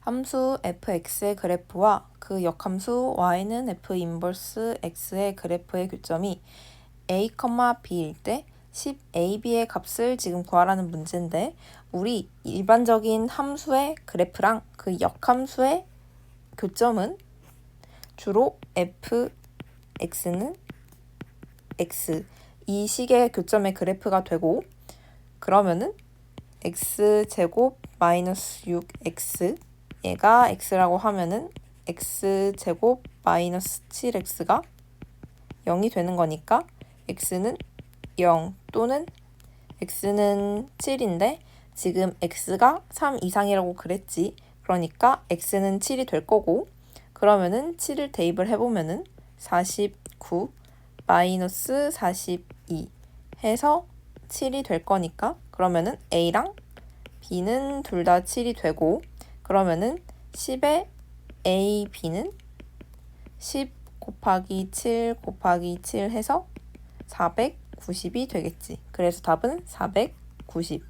함수 fx의 그래프와 그 역함수 y는 f 인버스 x의 그래프의 교점이 a, b일 때 10ab의 값을 지금 구하라는 문제인데 우리 일반적인 함수의 그래프랑 그 역함수의 교점은 주로 fx는 x 이 식의 교점의 그래프가 되고 그러면은 x제곱 마이너스 6x 얘가 x라고 하면은 x제곱 마이너스 7x가 0이 되는 거니까 x는 0 또는 x는 7인데 지금 x가 3 이상이라고 그랬지. 그러니까 x는 7이 될 거고 그러면은 7을 대입을 해보면은 49 마이너스 42 해서 7이 될 거니까 그러면은 a랑 b는 둘 다 7이 되고 그러면은 10에 a, b는 10 곱하기 7 곱하기 7 해서 490이 되겠지. 그래서 답은 490.